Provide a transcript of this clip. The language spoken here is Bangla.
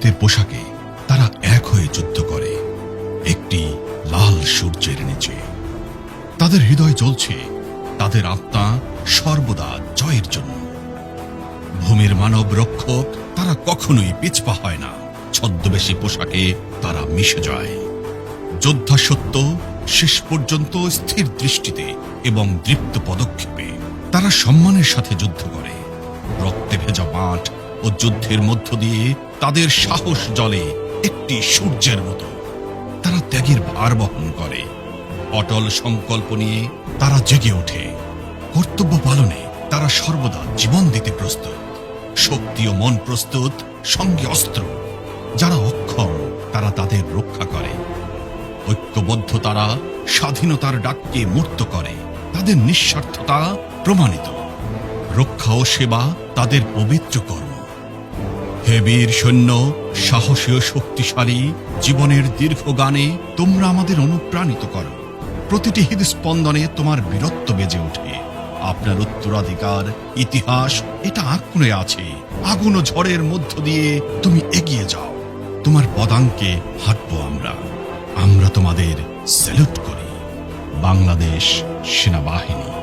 রক্তের পোশাকে তারা এক হয়ে যুদ্ধ করে, একটি লাল সূর্যের নিচে। তাদের হৃদয় জ্বলছে, তাদের আত্মা সর্বদা জয়ের জন্য। ভূমির মানব রক্ষক তারা কখনোই পিছপা হয় না, ছদ্মবেশী পোশাকে তারা মিশে যায়। যোদ্ধা সত্য শেষ পর্যন্ত স্থির দৃষ্টিতে এবং দৃপ্ত পদক্ষেপে তারা সম্মানের সাথে যুদ্ধ করে। রক্তে ভেজা মাঠ ও যুদ্ধের মধ্য দিয়ে তাদের সাহস জলে একটি সূর্যের মতো। তারা ত্যাগের ভার বহন করে। অটল সংকল্প নিয়ে তারা জেগে ওঠে। কর্তব্য পালনে তারা সর্বদা জীবন দিতে প্রস্তুত। শক্তি ও মন প্রস্তুত, সঙ্গে অস্ত্র। যারা অক্ষম, তারা তাদের রক্ষা করে। ঐক্যবদ্ধ তারা স্বাধীনতার ডাককে মূর্ত করে। তাদের নিঃস্বার্থতা প্রমাণিত। রক্ষা ও সেবা তাদের পবিত্র কর্ম হে বীর সৈন্য সাহসী ও শক্তিশালী, জীবনের দীর্ঘ গানে তোমরা আমাদের অনুপ্রাণিত করো। প্রতিটি হৃদস্পন্দনে তোমার বীরত্ব বেজে ওঠে। আপনার উত্তরাধিকার, ইতিহাস, এটা আঁকড়ে আছে। আগুন ও ঝড়ের মধ্য দিয়ে তুমি এগিয়ে যাও। তোমার পদাঙ্কে হাঁটবো আমরা। আমরা তোমাদের স্যালুট করি। বাংলাদেশ সেনাবাহিনী।